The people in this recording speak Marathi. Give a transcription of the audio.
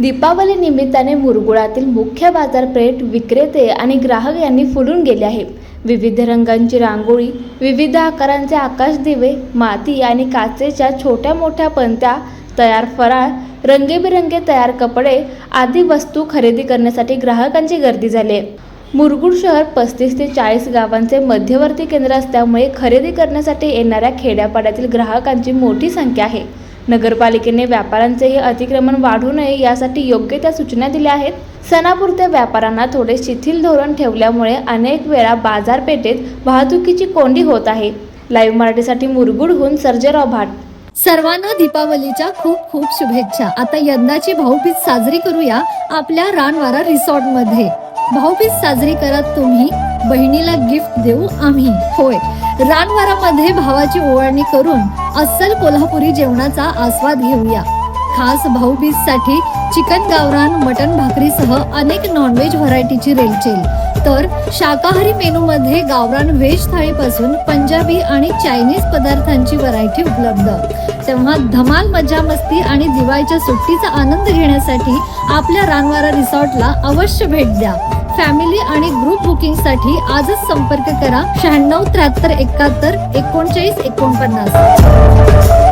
दीपावली निमित्ताने मुरगुळातील मुख्य बाजारपेठ विक्रेते आणि ग्राहक यांनी फुलून गेले आहे. विविध रंगांची रांगोळी विविध आकारांचे आकाशदिवे माती आणि काचेच्या छोट्या मोठ्या पंत्या तयार फराळ रंगेबिरंगे तयार कपडे आदी वस्तू खरेदी करण्यासाठी ग्राहकांची गर्दी झाली आहे. मुरगुड शहर पस्तीस ते चाळीस गावांचे मध्यवर्ती केंद्र असल्यामुळे खरेदी करण्यासाठी येणाऱ्या खेड्यापाड्यातील ग्राहकांची मोठी संख्या आहे. नगरपालिकेने व्यापाऱ्यांचे हे अतिक्रमण वाढू नये यासाठी योग्य त्या सूचना दिल्या आहेत. सणापुरत्या व्यापाऱ्यांना थोडे शिथिल धोरण ठेवल्यामुळे अनेक वेळा बाजारपेठेत वाहतुकीची कोंडी होत आहे. लाईव्ह मराठीसाठी मुरगुडहून सर्जेराव भाट सर्वांना दीपावलीच्या खूप खूप शुभेच्छा. आता यंदाची भाऊबीज साजरी करूया आपल्या रानवारा रिसॉर्टमध्ये भाऊबीज साजरी करत तुम्ही बहिणीला गिफ्ट देऊ आम्ही. होय. रानवारामध्ये भावाची ओवाळणी करून अस्सल कोल्हापुरी जेवणाचा आस्वाद घेऊया. खास भाऊबीजसाठी चिकन गावरान मटन भाकरीसह अनेक नॉनव्हेज व्हरायटीची रेलचेल. तर शाकाहारी मेनू मध्ये गावरान व्हेज थाळीपासून पंजाबी आणि चायनीज पदार्थांची व्हरायटी उपलब्ध. तेव्हा धमाल मजा मस्ती आणि दिवाळीच्या सुट्टीचा आनंद घेण्यासाठी आपल्या रानवारा रिसॉर्टला अवश्य भेट द्या. फॅमिली आणि ग्रुप बुकिंगसाठी आजच संपर्क करा शहाण्णव त्र्याहत्तर एकाहत्तर एकोणचाळीस एकोणपन्नास.